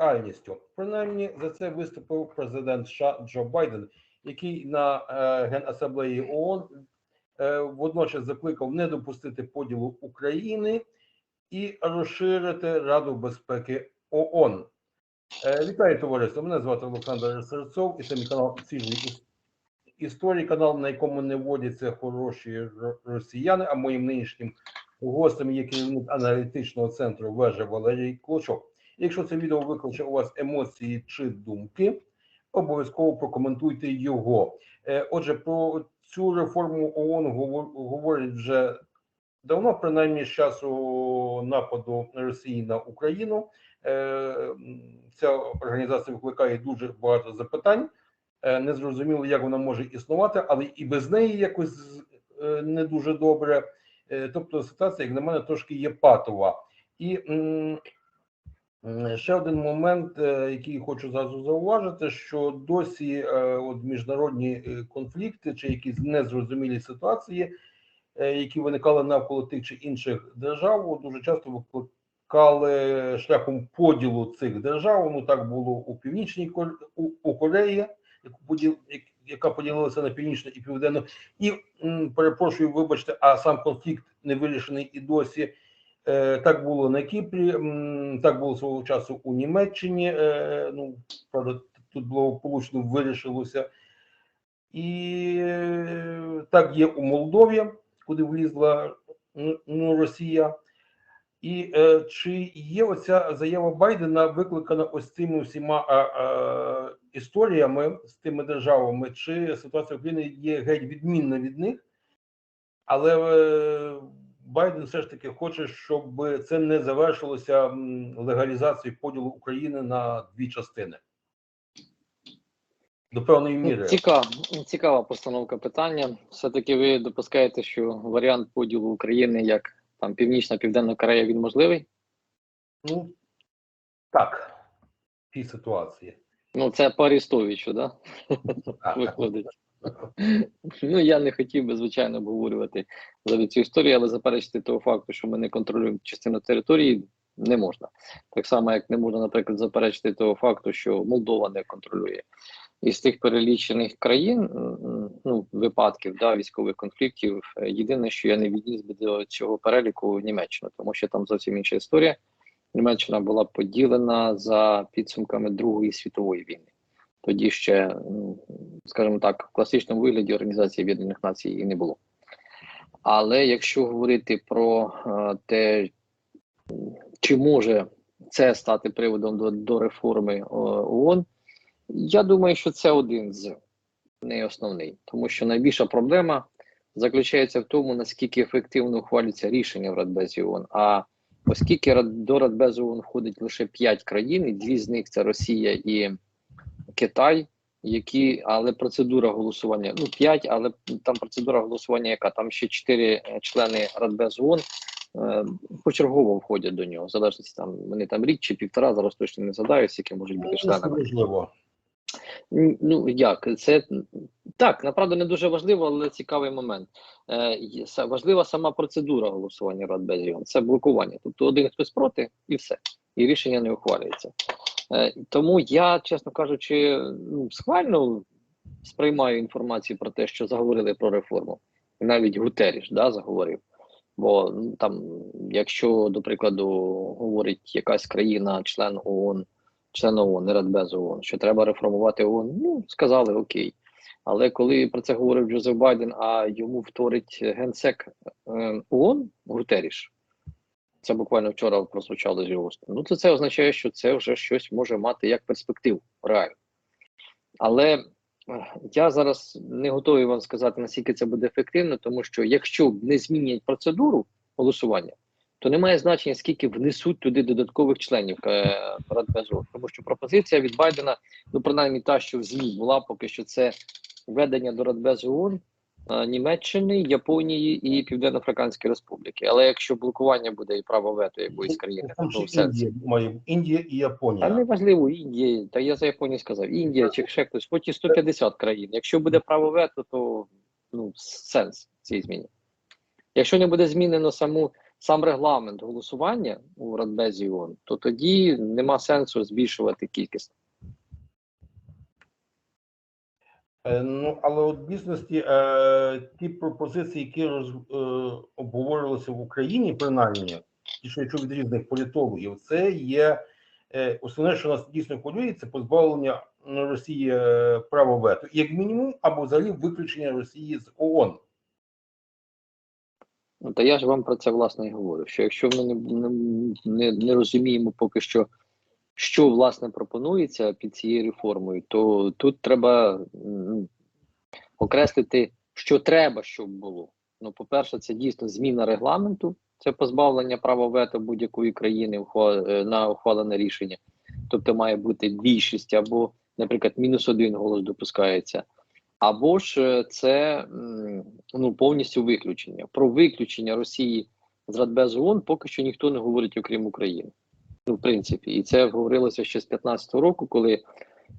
реальністю. Принаймні за це виступив президент США Джо Байден, який на е, Генасамблеї ООН е, водночас закликав не допустити поділу України і розширити Раду безпеки ООН. Е, Вітаю товариство. Мене звати Олександр Серцов, і це мій канал Іс- історії, канал, на якому не водяться хороші росіяни. А моїм нинішнім гостем є керівник аналітичного центру вежа Валерій Клочок. Якщо це відео викличе у вас емоції чи думки, обов'язково прокоментуйте його. Е, Отже, про цю реформу ООН говор- говорять вже давно, принаймні з часу нападу Росії на Україну. Е, Ця організація викликає дуже багато запитань. Е, Незрозуміло, як вона може існувати, але і без неї якось не дуже добре. Тобто ситуація, як на мене, трошки є патова. І ще один момент, е, який хочу зразу зауважити, що досі е, от міжнародні е, конфлікти чи якісь незрозумілі ситуації, які виникали навколо тих чи інших держав, дуже часто викликали шляхом поділу цих держав. Ну так було у північній у, Кореї, яка поділилася на північну і південну. І перепрошую, вибачте, а сам конфлікт не вирішений і досі. Е, Так було на Кіпрі, так було свого часу у Німеччині. е, Ну правда, тут благополучно вирішилося. І е, так є у Молдові, куди влізла ну, ну, Росія. І чи є оця заява Байдена викликана ось цими всіма а, а, історіями з тими державами, чи ситуація України є геть відмінна від них? Але Байден все ж таки хоче, щоб це не завершилося легалізацією поділу України на дві частини. До певної міри. Цікава, цікава постановка питання. Все-таки ви допускаєте, що варіант поділу України як там Північна Південна Корея він можливий? Ну так, в цій ситуації. Ну, це по Арестовичу, да? Виходить. Ну, я не хотів би, звичайно, обговорювати взагалі цю історію, але заперечити того факту, що ми не контролюємо частину території, не можна. Так само, як не можна, наприклад, заперечити того факту, що Молдова не контролює. Із тих перелічених країн, ну, випадків да, військових конфліктів, єдине, що я не відніс би до цього переліку Німеччину, тому що там зовсім інша історія. Німеччина була поділена за підсумками Другої світової війни. Тоді ще, скажімо так, в класичному вигляді Організації Об'єднаних Націй і не було. Але якщо говорити про е, те, чи може це стати приводом до, до реформи о, ООН, я думаю, що це один з не основний, тому що найбільша проблема заключається в тому, наскільки ефективно ухвалюється рішення в Радбезі ООН. А оскільки до Радбезу ООН входить лише 5 країн, і дві з них це Росія і Китай, які, але процедура голосування, ну 5, але там процедура голосування, яка там ще 4 члени Радбезу ООН е, почергово входять до нього. В залежності там вони там рік чи півтора, зараз точно не згадаю, які можуть бути Ну, Це членами. можливо. Ну як це так, направду не дуже важливо, але цікавий момент. Е, важлива сама процедура голосування Радбезіон. Це блокування. Тобто один хтось проти, і все, і рішення не ухвалюється. Е, тому я, чесно кажучи, ну, схвально сприймаю інформацію про те, що заговорили про реформу. Навіть Гутеріш да, заговорив. Бо ну, там, якщо, до прикладу, говорить якась країна, член ООН, член ООН, не Радбез ООН, що треба реформувати ООН, ну сказали окей. Але коли про це говорив Джозеф Байден, а йому вторить генсек е, ООН Гутеріш, це буквально вчора прозвучало з його ну то це означає, що це вже щось може мати як перспективу реально. Але е, я зараз не готовий вам сказати, наскільки це буде ефективно, тому що якщо не змінять процедуру голосування, то немає значення, скільки внесуть туди додаткових членів е, Радбезу. Тому що пропозиція від Байдена, ну принаймні та, що в ЗМІ була, поки що це введення до Радбезу ООН Німеччини, Японії і Південно-Африканської Республіки. Але якщо блокування буде і право вето якоїсь країни, Там то ще все Індія і Японія. та неважливо, Індія, та я за Японію сказав, Індія чи ще хтось, хоч і 150 країн. Якщо буде право вето, то ну, сенс цієї зміни. Якщо не буде змінено саму, сам регламент голосування у Радбезі ООН, то тоді нема сенсу збільшувати кількість. Е, Ну, але от дійсності е, ті пропозиції, які роз, е, обговорювалися в Україні, принаймні, ті, що я чув від різних політологів, це є е, основне, що нас дійсно хвилює, це позбавлення Росії е, права вето, як мінімум, або взагалі виключення Росії з ООН. Ну, Та я ж вам про це власне і говорю. Що якщо ми не, не, не розуміємо поки що, що власне пропонується під цією реформою, то тут треба окреслити, що треба, щоб було. Ну, по-перше, це дійсно зміна регламенту, це позбавлення права вето будь-якої країни е, на ухвалене рішення. Тобто має бути більшість або, наприклад, мінус один голос допускається. Або ж е, це ну, повністю виключення. Про виключення Росії з Радбезу ООН поки що ніхто не говорить, окрім України. Ну, в принципі, і це говорилося ще з 15-го року, коли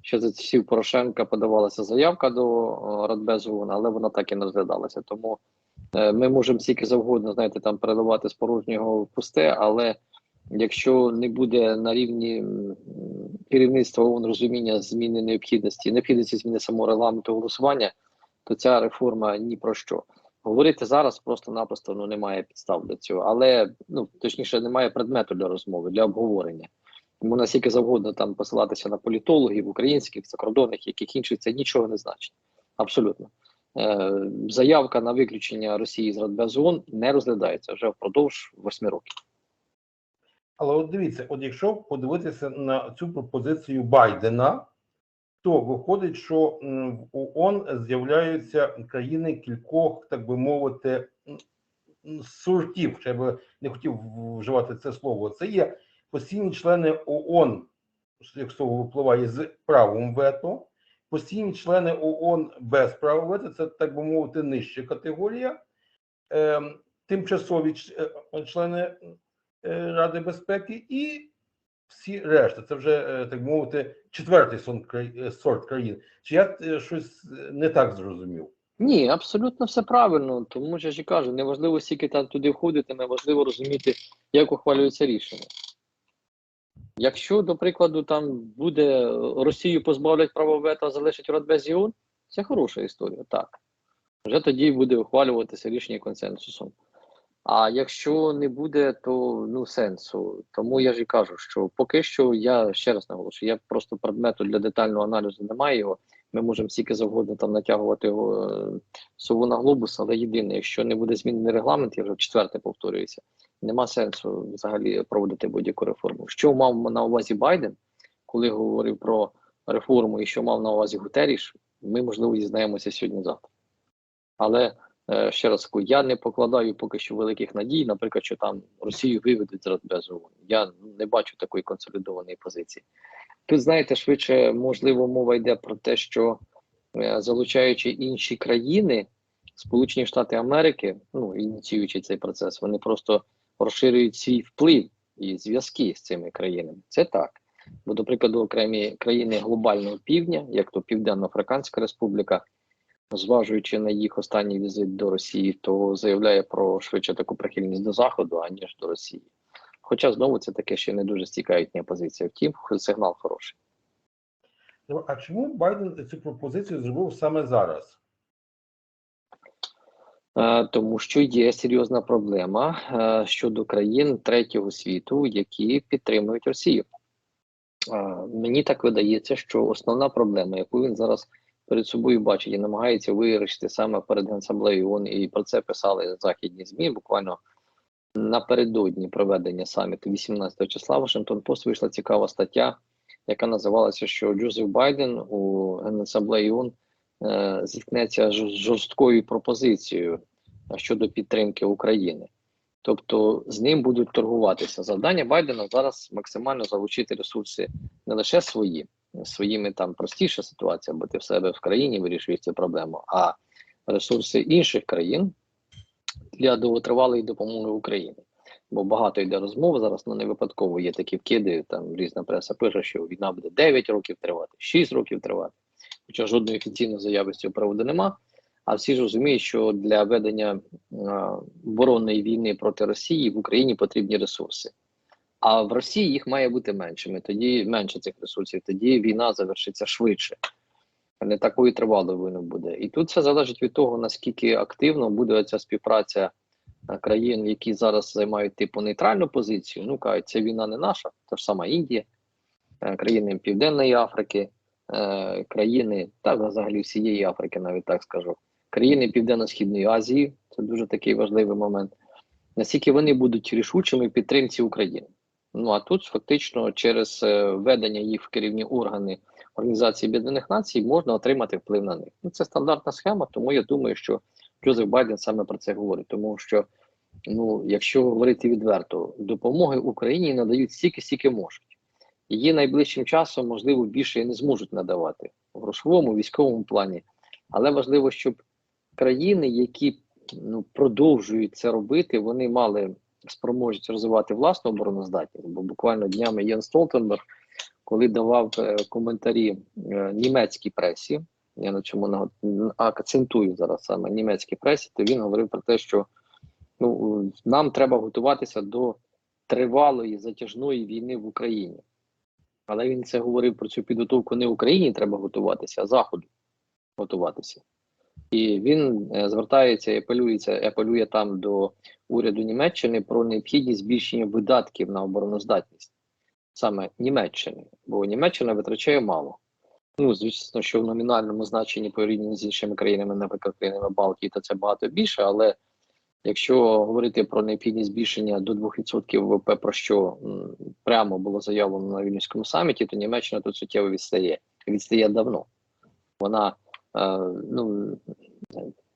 ще за часів Порошенка подавалася заявка до е, Радбезу але вона так і не розглядалася. Тому е, ми можемо скільки завгодно, знаєте, там переливати з порожнього в пусте, але якщо не буде на рівні керівництва ООН розуміння зміни необхідності, необхідності зміни самого регламенту голосування, то ця реформа ні про що. Говорити зараз просто-напросто ну, немає підстав для цього, але ну точніше немає предмету для розмови, для обговорення. Тому наскільки завгодно там посилатися на політологів, українських, закордонних, яких інших, це нічого не значить. Абсолютно. Е, заявка на виключення Росії з Радбезу ООН не розглядається вже впродовж восьми років. Але от дивіться, от якщо подивитися на цю пропозицію Байдена, то виходить, що в ООН з'являються країни кількох, так би мовити, сортів. Я би не хотів вживати це слово. Це є постійні члени ООН, як слово випливає з правом вето, постійні члени ООН без права вето, це так би мовити нижча категорія. Ем, тимчасові е, члени е, Ради безпеки і всі решта. Це вже, е, так мовити, четвертий е, сорт країн. Чи я е, щось не так зрозумів? Ні, абсолютно все правильно. Тому що я ж кажу, неважливо скільки там туди входитиме, важливо розуміти, як ухвалюється рішення. Якщо, до прикладу, там буде Росію позбавлять права вето, залишить Радбез ООН, це хороша історія, так. Вже тоді буде ухвалюватися рішення консенсусом. А якщо не буде, то ну сенсу. Тому я ж і кажу, що поки що я ще раз наголошую, я просто предмету для детального аналізу немає його. Ми можемо стільки завгодно там натягувати його е, сову на глобус, але єдине, якщо не буде змінений регламент, я вже вчетверте повторююся, нема сенсу взагалі проводити будь-яку реформу. Що мав на увазі Байден, коли говорив про реформу, і що мав на увазі Гутеріш, ми можливо дізнаємося сьогодні завтра. Але ще раз кажу, я не покладаю поки що великих надій, наприклад, що там Росію виведуть з Радбезу. ООН. Я не бачу такої консолідованої позиції. Тут, знаєте, швидше, можливо, мова йде про те, що е, залучаючи інші країни, Сполучені Штати Америки, ну ініціюючи цей процес, вони просто розширюють свій вплив і зв'язки з цими країнами. Це так. Бо, до прикладу, окремі країни глобального півдня, як то Південно-Африканська Республіка, зважуючи на їх останній візит до Росії, то заявляє про швидше таку прихильність до Заходу, аніж до Росії. Хоча знову це таке ще не дуже стійка їхня позиція. Втім, сигнал хороший. Ну, А чому Байден цю пропозицію зробив саме зараз? Е, Тому що є серйозна проблема е, щодо країн третього світу, які підтримують Росію. Е, Мені так видається, що основна проблема, яку він зараз перед собою бачить і намагається вирішити саме перед Генасамблеєю ООН, і про це писали західні ЗМІ буквально напередодні проведення саміту 18 числа. Вашингтон Пост вийшла цікава стаття, яка називалася, що Джозеф Байден у Генасамблеї ООН е, зіткнеться з жорсткою пропозицією щодо підтримки України. Тобто з ним будуть торгуватися. Завдання Байдена зараз максимально залучити ресурси не лише свої, своїми там простіша ситуація, бо ти в себе в країні вирішуєш цю проблему, а ресурси інших країн для довготривалої допомоги Україні. Бо багато йде розмов зараз, ну не випадково є такі вкиди. Там різна преса пише, що війна буде 9 років тривати, 6 років тривати. Хоча жодної офіційної заяви з цього приводу нема. А всі ж розуміють, що для ведення оборонної війни проти Росії в Україні потрібні ресурси. А в Росії їх має бути меншими. Тоді менше цих ресурсів. Тоді війна завершиться швидше. Не такою тривалою вона буде. І тут все залежить від того, наскільки активно буде ця співпраця е, країн, які зараз займають типу нейтральну позицію. Ну кажуть, це війна не наша, та ж сама Індія, е, країни Південної Африки, е, країни та взагалі всієї Африки, навіть так скажу, країни Південно-Східної Азії. Це дуже такий важливий момент. Наскільки вони будуть рішучими підтримці України? Ну а тут фактично через е, введення їх в керівні органи Організації Об'єднаних Націй можна отримати вплив на них. Ну це стандартна схема, тому я думаю, що Джозеф Байден саме про це говорить, тому що ну, якщо говорити відверто, допомоги Україні надають стільки, стільки можуть. Її найближчим часом, можливо, більше і не зможуть надавати в грошовому, військовому плані. Але важливо, щоб країни, які ну, продовжують це робити, вони мали спроможність розвивати власну обороноздатність. Бо буквально днями Єн Столтенберг, коли давав е, коментарі е, німецькій пресі, я на чому наго- акцентую зараз саме німецькій пресі, то він говорив про те, що ну, нам треба готуватися до тривалої затяжної війни в Україні. Але він це говорив про цю підготовку не Україні треба готуватися, а Заходу готуватися. І він е, звертається і апелюється, апелює там до уряду Німеччини про необхідність збільшення видатків на обороноздатність саме Німеччини, бо Німеччина витрачає мало. Ну, звісно, що в номінальному значенні порівняно з іншими країнами, наприклад, країнами Балтії, то це багато більше, але якщо говорити про необхідність збільшення до 2% ВВП, про що прямо було заявлено на Вільнюському саміті, то Німеччина тут суттєво відстає. Відстає давно. Вона ну,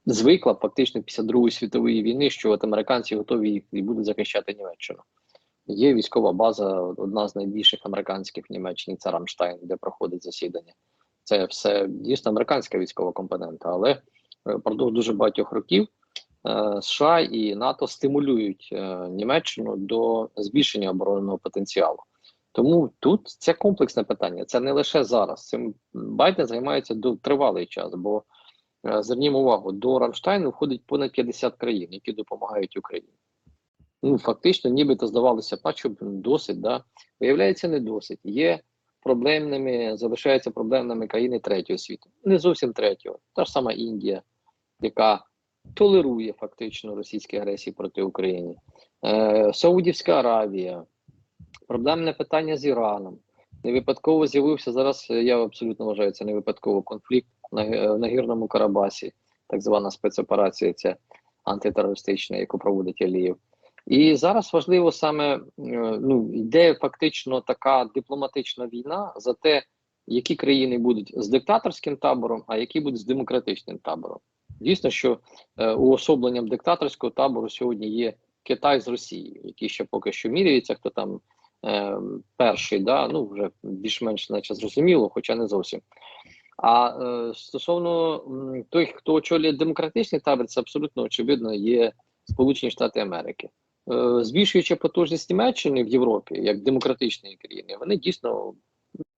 звикла фактично після Другої світової війни, що от американці готові і будуть захищати Німеччину. Є військова база, одна з найбільших американських в Німеччині, це Рамштайн, де проходить засідання. Це все дійсно американська військова компонента, але е, впродовж дуже багатьох років е, США і НАТО стимулюють е, Німеччину до збільшення оборонного потенціалу. Тому тут це комплексне питання. Це не лише зараз. Цим Байден займається до тривалий час, бо е, звернімо увагу, до Рамштайну входить понад 50 країн, які допомагають Україні. Ну, фактично, нібито здавалося, б, досить, да. Виявляється, не досить. Є проблемними, залишаються проблемними країни третього світу. Не зовсім третього. Та ж сама Індія, яка толерує фактично російські агресії проти України, е, Саудівська Аравія, проблемне питання з Іраном. Не випадково з'явився зараз. е, Я абсолютно вважаю, це не випадково конфлікт на, Г- на гірному Карабасі, так звана спецоперація, ця антитерористична, яку проводить Алієв. І зараз важливо саме е, ну йде фактично така дипломатична війна за те, які країни будуть з диктаторським табором, а які будуть з демократичним табором. Дійсно, що е, уособленням диктаторського табору сьогодні є Китай з Росією, які ще поки що міряються, хто там е, перший, да ну вже більш-менш наче зрозуміло, хоча не зовсім. А е, стосовно той, хто очолює демократичний табір, це абсолютно очевидно є Сполучені Штати Америки. Е, збільшуючи потужність Німеччини в Європі як демократичної країни, вони дійсно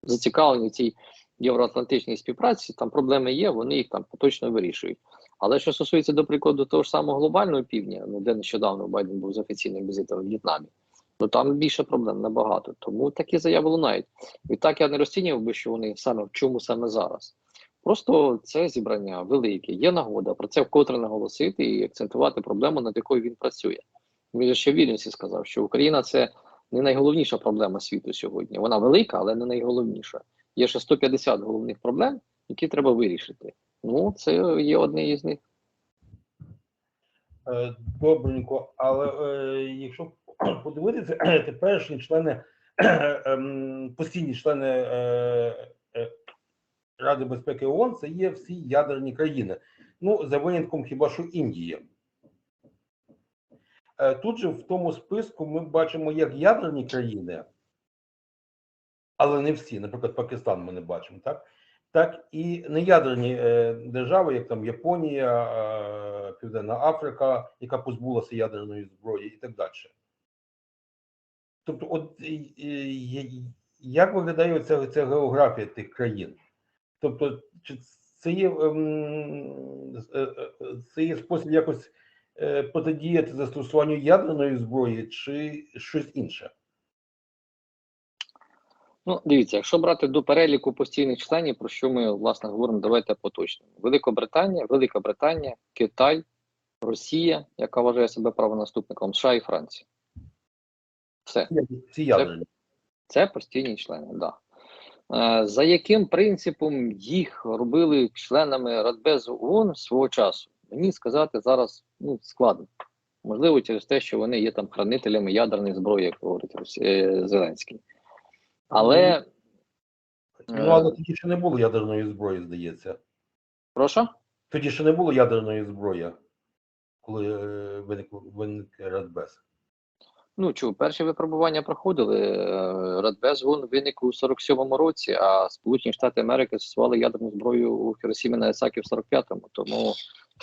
зацікавлені в цій євроатлантичній співпраці. Там проблеми є, вони їх там поточно вирішують. Але що стосується, до прикладу, того ж самого глобального півдня, ну де нещодавно Байден був з офіційним візитом в В'єтнамі, ну там більше проблем набагато. Тому такі заяви лунають. Відтак я не розцінював би, що вони саме в чому саме зараз. Просто це зібрання велике, є нагода про це вкотре наголосити і акцентувати проблему, над якою він працює. Він же ще в Вільнюсі сказав, що Україна це не найголовніша проблема світу сьогодні. Вона велика, але не найголовніша. Є ще 150 головних проблем, які треба вирішити. Ну, це є одне із них. Е, Добренько, але е, якщо подивитися, теперішні члени, ем, постійні члени е, е, Ради безпеки ООН це є всі ядерні країни. Ну, за винятком хіба що Індії. Е, Тут же в тому списку ми бачимо як ядерні країни, але не всі, наприклад, Пакистан ми не бачимо, так? Так і неядерні держави, як там Японія, Південна Африка, яка позбулася ядерної зброї, і так далі. Тобто, от е, е, як виглядає ця, ця географія тих країн? Тобто, чи це є, ем, е, це є спосіб якось протидіяти застосуванню ядерної зброї чи щось інше? Ну, дивіться, якщо брати до переліку постійних членів, про що ми власне говоримо, давайте поточнимо. Великобританія, Велика Британія, Китай, Росія, яка вважає себе правонаступником, США і Франція. Все. Ці ядерні. Це постійні члени, да. Е, За яким принципом їх робили членами Радбезу ООН свого часу? Мені сказати зараз ну, складно. Можливо, через те, що вони є там хранителями ядерної зброї, як говорить е, Зеленський. Але Ну, але тоді ще не було ядерної зброї, здається. прошу? Тоді ще не було ядерної зброї, коли е, виник, виник Радбез. Ну чу, перші випробування проходили. Е, Радбез ООН виник у 47-му році, а Сполучені Штати Америки застосували ядерну зброю у Хіросімі на Ісакі в 45-му. Тому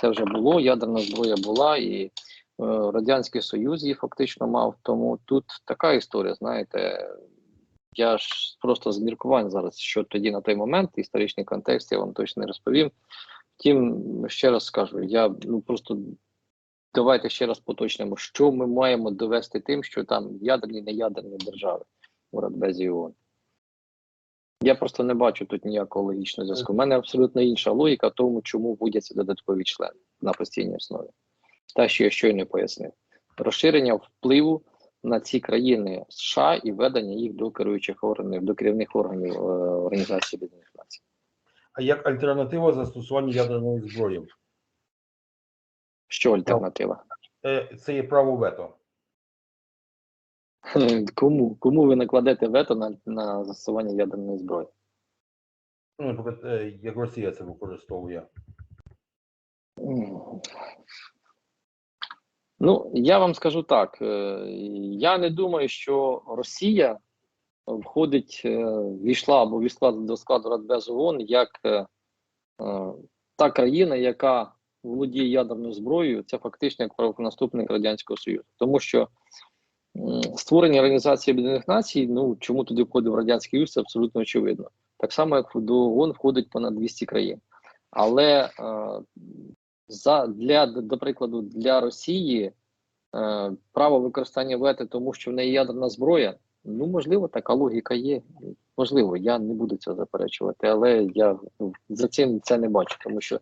це вже було. Ядерна зброя була, і е, Радянський Союз її фактично мав. Тому тут така історія, знаєте. Я ж просто з міркувань зараз, що тоді на той момент, історичний контекст, я вам точно не розповім. Втім, ще раз скажу, я ну просто давайте ще раз поточнимо, що ми маємо довести тим, що там ядерні, не ядерні держави у Радбезі ООН. Я просто не бачу тут ніякого логічного зв'язку. У мене абсолютно інша логіка в тому, чому вводяться додаткові члени на постійній основі. Те, що я щойно пояснив. Розширення впливу на ці країни США і ведення їх до керуючих органів, до керівних органів е, Організації Об'єднаних Націй. А як альтернатива застосуванню ядерної зброї? Що альтернатива? Е, Це є право вето. Кому? Кому ви накладете вето на, на застосування ядерної зброї? Ну, наприклад, е, як Росія це використовує. Ну, я вам скажу так: е, я не думаю, що Росія входить, війшла або війшла до складу Радбезу ООН як та країна, яка володіє ядерною зброєю, це фактично як правонаступник Радянського Союзу. Тому що створення Організації Об'єднаних Націй, ну чому туди входив Радянський Союз, це абсолютно очевидно. Так само, як до ООН входить понад 200 країн. Але е, за для до прикладу для Росії е, право використання вето, тому що в неї ядерна зброя. Ну можливо, така логіка є. Можливо, я не буду цього заперечувати, але я за цим це не бачу, тому що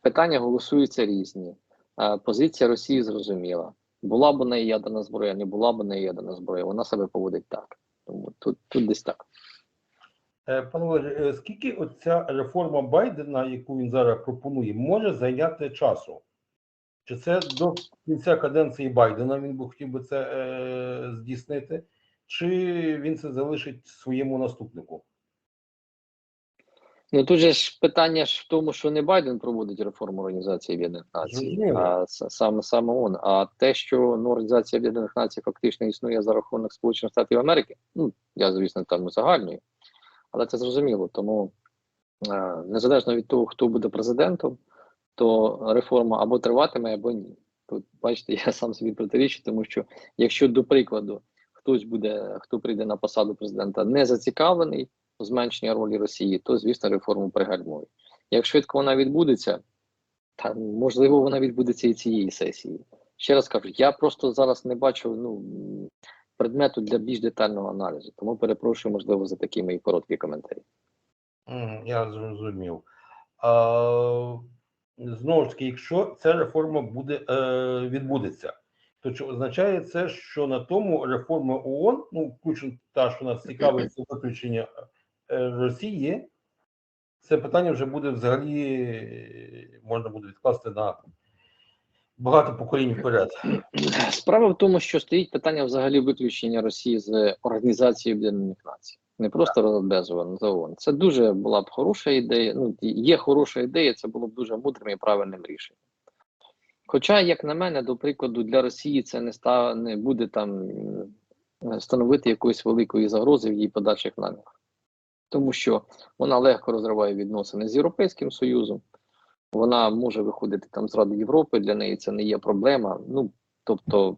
питання голосуються різні. Е, позиція Росії зрозуміла. Була б у неї ядерна зброя, не була б у неї ядерна зброя. Вона себе поводить так. Тому тут, тут десь так. Е, Пане Валерію, е, скільки оця реформа Байдена, яку він зараз пропонує, може зайняти часу? Чи це до кінця каденції Байдена він би хотів би це е, здійснити, чи він це залишить своєму наступнику? Ну тут же ж питання ж в тому, що не Байден проводить реформу Організації Об'єднаних Націй, а саме саме ООН. А те, що ну, Організація Об'єднаних Націй фактично існує за рахунок Сполучених Штатів Америки, ну я звісно там узагальнюю, але це зрозуміло. Тому е, незалежно від того, хто буде президентом, то реформа або триватиме, або ні. Тут бачите, я сам собі протирічу, тому що якщо до прикладу хтось буде, хто прийде на посаду президента, не зацікавлений у зменшенні ролі Росії, то звісно реформу пригальмують. Як швидко вона відбудеться, та можливо вона відбудеться і цієї сесії. Ще раз кажу, я просто зараз не бачу ну предмету для більш детального аналізу, тому перепрошую, можливо, за такі мої короткі коментарі. Я зрозумів. А, знову ж таки, якщо ця реформа буде, е, відбудеться, то чи означає це, що на тому реформа ООН, ну, включно та, що нас цікавить, це виключення Росії, це питання вже буде взагалі е, можна буде відкласти на багато поколінь вперед. Справа в тому, що стоїть питання взагалі виключення Росії з Організації Об'єднаних Націй. Не просто Радбезова за ООН. Це дуже була б хороша ідея. Ну, є хороша ідея, це було б дуже мудрим і правильним рішенням. Хоча, як на мене, до прикладу, для Росії це не, ста, не буде там становити якоїсь великої загрози в її подальших намірах. Тому що вона легко розриває відносини з Європейським Союзом, вона може виходити там з Ради Європи, для неї це не є проблема. Ну, тобто,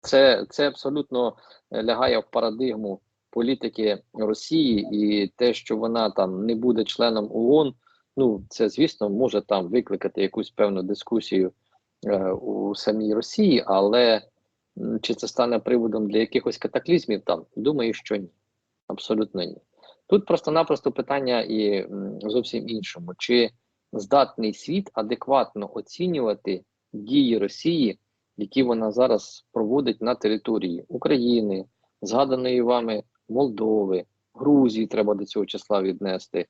це, це абсолютно е, лягає в парадигму політики Росії і те, що вона там не буде членом ООН, ну це звісно може там викликати якусь певну дискусію е, у самій Росії, але чи це стане приводом для якихось катаклізмів там? Думаю, що ні. Абсолютно ні. Тут просто-напросто питання і зовсім іншому: чи здатний світ адекватно оцінювати дії Росії, які вона зараз проводить на території України, згаданої вами Молдови, Грузії, треба до цього числа віднести,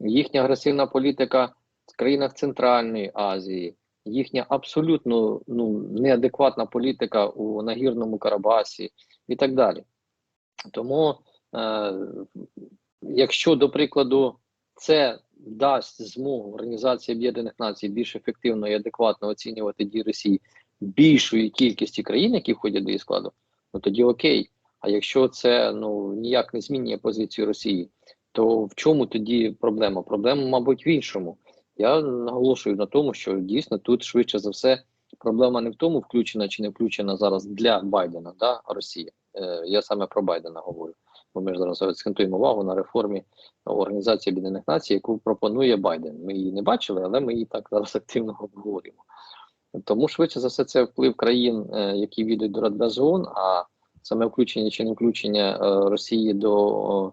їхня агресивна політика в країнах Центральної Азії, їхня абсолютно ну, неадекватна політика у нагірному Карабасі і так далі. Тому, якщо, до прикладу, це дасть змогу Організації Об'єднаних Націй більш ефективно і адекватно оцінювати дії Росії більшої кількості країн, які входять до її складу, ну тоді окей. А якщо це ну ніяк не змінює позицію Росії, то в чому тоді проблема? Проблема, мабуть, в іншому. Я наголошую на тому, що дійсно тут швидше за все проблема не в тому, включена чи не включена зараз для Байдена, да, Росія. Е, я саме про Байдена говорю. Бо ми ж зараз акцентуємо увагу на реформі Організації Об'єднаних Націй, яку пропонує Байден. Ми її не бачили, але ми її так зараз активно обговорюємо. Тому швидше за все, це вплив країн, е, які війдуть до Радбезу ООН, а саме включення чи не включення е, Росії до е,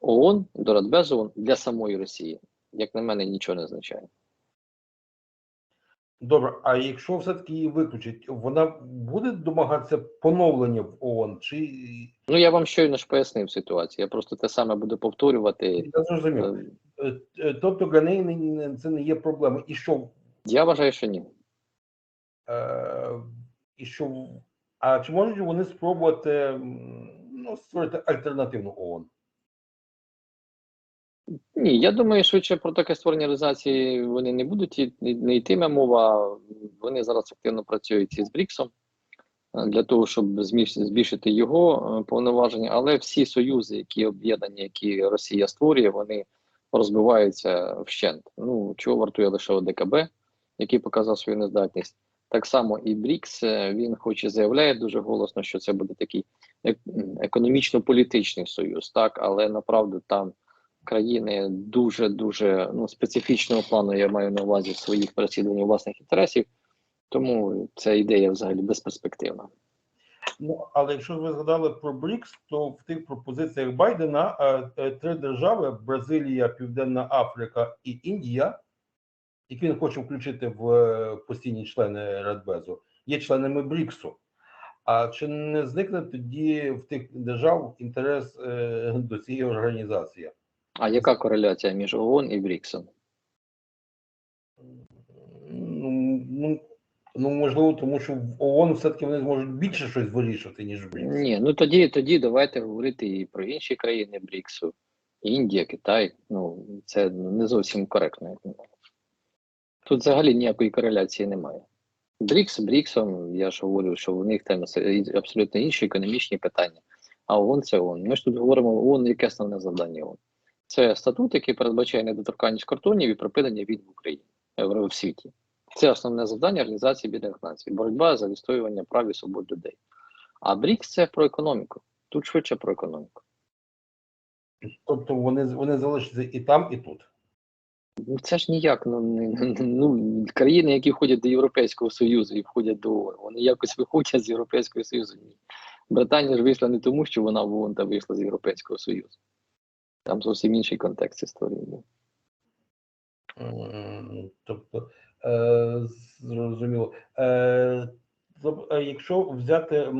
ООН, до Радбезу ООН для самої Росії, як на мене, нічого не означає. Добре, а якщо все-таки її виключить, вона буде домагатися поновлення в ООН? Чи Ну я вам щойно ж пояснив ситуацію. Я просто те саме буду повторювати. я зрозумів? Е, Е, е, Тобто для неї це не є проблема. І що Я вважаю, що ні. Е, і що а чи можуть вони спробувати ну, створити альтернативну ООН? Ні, я думаю, швидше про таке створення організації вони не будуть не, йтиме мова. Вони зараз активно працюють із Бріксом е, для того, щоб збільшити його е, повноваження. Але всі союзи, які об'єднані, які Росія створює, вони розбиваються вщент. Ну чого вартує лише ОДКБ, який показав свою нездатність. Так само і Брікс е, він хоч і заявляє дуже голосно, що це буде такий економічно-політичний союз, так але направду там країни дуже дуже ну специфічного плану. Я маю на увазі своїх переслідувань власних інтересів, тому ця ідея взагалі безперспективна. Ну але якщо ви згадали про БРІКС, то в тих пропозиціях Байдена е, три держави: Бразилія, Південна Африка і Індія, які він хоче включити в е, постійні члени Радбезу, є членами БРІКСу. А чи не зникне тоді в тих держав інтерес е, до цієї організації? А яка кореляція між ООН і Бріксом? Ну, ну, ну можливо, тому що в ООН все-таки вони зможуть більше щось вирішувати, ніж БРІКС. Ні, ну тоді тоді давайте говорити і про інші країни Бріксу, Індія, Китай. Ну це не зовсім коректно. Тут взагалі ніякої кореляції немає. Брікс Бріксом, я ж говорю, що у них там абсолютно інші економічні питання. А ООН це ООН. Ми ж тут говоримо ООН, яке основне завдання ООН. Це статут, який передбачає недоторканність кордонів і припинення війн в Україні е, в, світі. Це основне завдання Організації Об'єднаних Націй, боротьба за відстоювання прав і свобод людей. А БРІКС це про економіку. Тут швидше про економіку. Тобто вони, вони залишаться і там, і тут. Ну це ж ніяк. Ну, не- ну країни, які входять до Європейського Союзу і входять до ООН, вони якось виходять з Європейського Союзу. Ні. Британія ж вийшла не тому, що вона в ООН та вийшла з Європейського Союзу. Там зовсім інший контекст історії. Тобто, е, зрозуміло. Е, е, якщо взяти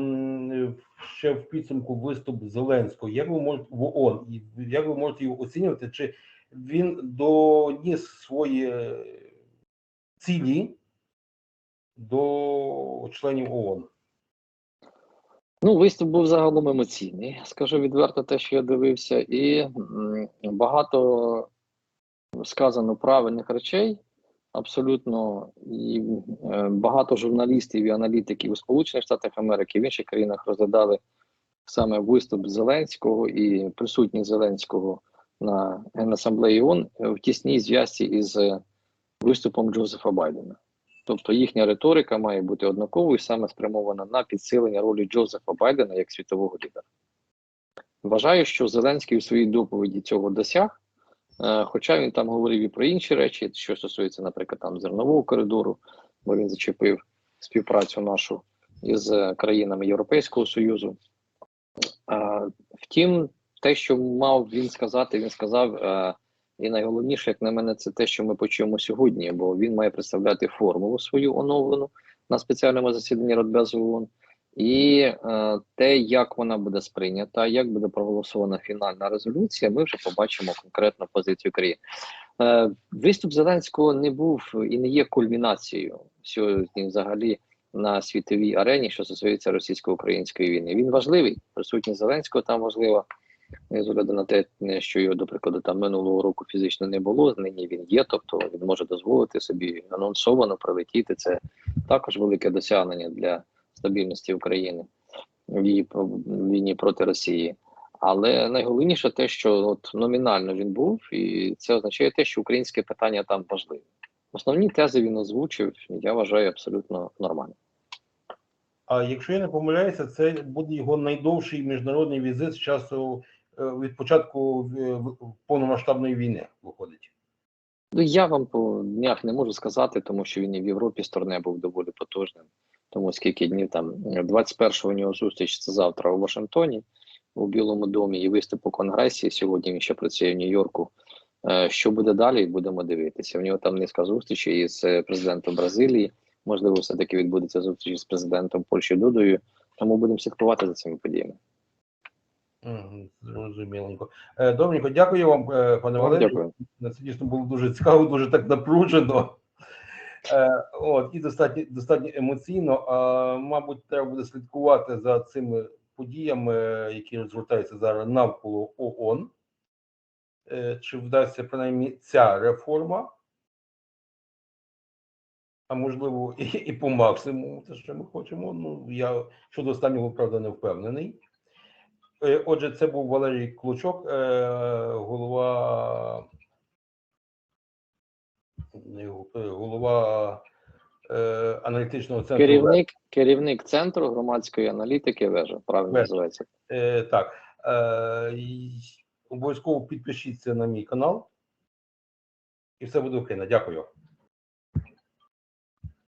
ще в підсумку виступ Зеленського, як ви можете в ООН, як ви можете його оцінювати, чи він доніс свої цілі до членів ООН? Ну, виступ був загалом емоційний. Скажу відверто те, що я дивився, і багато сказано правильних речей. Абсолютно, і е, багато журналістів і аналітиків у Сполучених Штатах Америки в інших країнах розглядали саме виступ Зеленського і присутність Зеленського на Генасамблеї ООН в тісній зв'язці із виступом Джозефа Байдена. Тобто їхня риторика має бути однаковою, саме спрямована на підсилення ролі Джозефа Байдена як світового лідера. Вважаю, що Зеленський у своїй доповіді цього досяг. Е, Хоча він там говорив і про інші речі, що стосується, наприклад, там зернового коридору, бо він зачепив співпрацю нашу із е, країнами Європейського Союзу. Е, Втім, те, що мав він сказати, він сказав. І найголовніше, як на мене, це те, що ми почуємо сьогодні, бо він має представляти формулу свою оновлену на спеціальному засіданні Радбезу ООН. І е, те, як вона буде сприйнята, як буде проголосована фінальна резолюція, ми вже побачимо конкретну позицію країни. Е, виступ Зеленського не був і не є кульмінацією сьогодні, взагалі, на світовій арені, що стосується російсько-української війни. Він важливий. Присутність Зеленського там важлива. З огляду на те, що його, до прикладу, там минулого року фізично не було. Нині він є, тобто він може дозволити собі анонсовано прилетіти. Це також велике досягнення для стабільності України в її війні проти Росії. Але найголовніше те, що от номінально він був, і це означає те, що українське питання там важливе. Основні тези він озвучив, я вважаю абсолютно нормально. А якщо я не помиляюся, це буде його найдовший міжнародний візит з часу е, від початку е, повномасштабної війни виходить. Ну я вам по днях не можу сказати, тому що він і в Європі з турне був доволі потужним. Тому скільки днів там 21-го у нього зустріч це завтра у Вашингтоні у Білому домі і виступ у Конгресі. Сьогодні він ще працює в Нью-Йорку. Е, Що буде далі, будемо дивитися. У нього там низка зустрічей із е, президентом Бразилії. Можливо, все таки відбудеться зустріч з президентом Польщі Дудою. Тому будемо слідкувати за цими подіями. Мгм, Зрозуміленько. Е, Добренько, дякую вам, е, пане Валерію. Це дійсно було дуже цікаво, дуже так напружено. Е, От, і достатньо, достатньо емоційно. А, мабуть, треба буде слідкувати за цими подіями, які розгортаються зараз навколо ООН. Чи вдасться принаймні ця реформа? А можливо, і, і по максимуму, те, що ми хочемо. Ну, я щодо останнього, правда, не впевнений. Е, Отже, це був Валерій Клочок, е, голова, голова е, аналітичного центру. Керівник, керівник центру громадської аналітики вежа, правильно Вежа. називається. Так, обов'язково підпишіться на мій канал. І все буде Україна. Дякую.